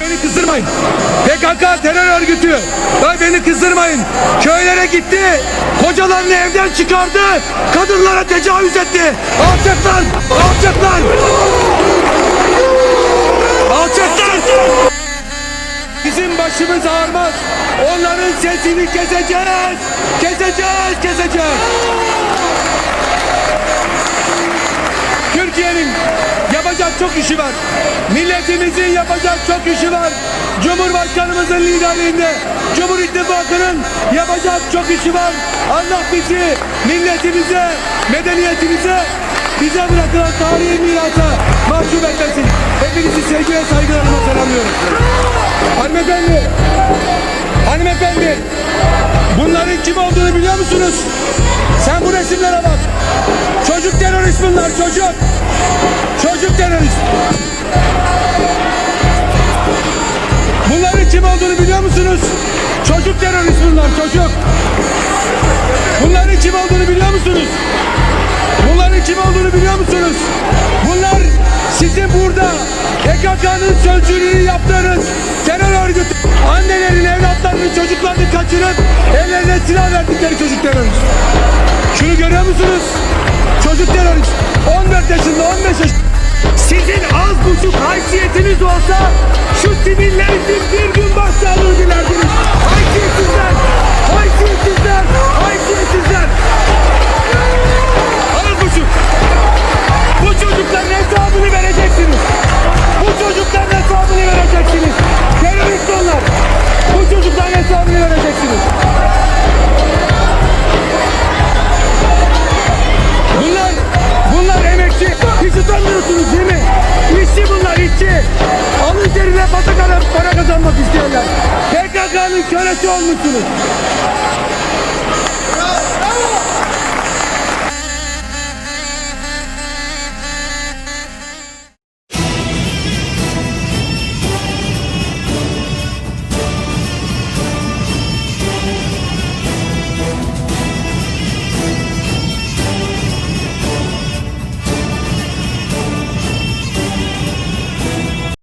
Beni kızdırmayın. PKK terör örgütü. Ay beni kızdırmayın. Köylere gitti. Kocalarını evden çıkardı. Kadınlara tecavüz etti. Alçaklar! Alçaklar! Alçaklar! Bizim başımız ağarmaz. Onların sesini keseceğiz. Keseceğiz, keseceğiz. Yapacak çok işi var. Milletimizin yapacak çok işi var. Cumhurbaşkanımızın liderliğinde Cumhur İttifakı'nın yapacak çok işi var. Allah bizi, milletimize, medeniyetimize, bize bırakılan tarihi mirasa mahcup etmesin. Hepinizi sevgi ve saygılarımla selamlıyorum. Hanımefendi, hanımefendi, bunların kim olduğunu biliyor musunuz? Sen bu resimlere bak. Çocuk terörist bunlar çocuk. Çocuk terörist. Bunların kim olduğunu biliyor musunuz? Çocuk terörist bunlar çocuk. Bunların kim olduğunu biliyor musunuz? Bunların kim olduğunu biliyor musunuz? Bunlar sizin burada PKK'nın sözcülüğünü yaptığınız terör örgütü. Annelerin evlatlarını çocuklarını kaçırıp ellerine silah verdikleri çocuk terörist. Şunu görüyor musunuz? Çocuk terörist. 14 yaşında 15 yaşında. Sizin az buçuk kölesi olmuşsunuz.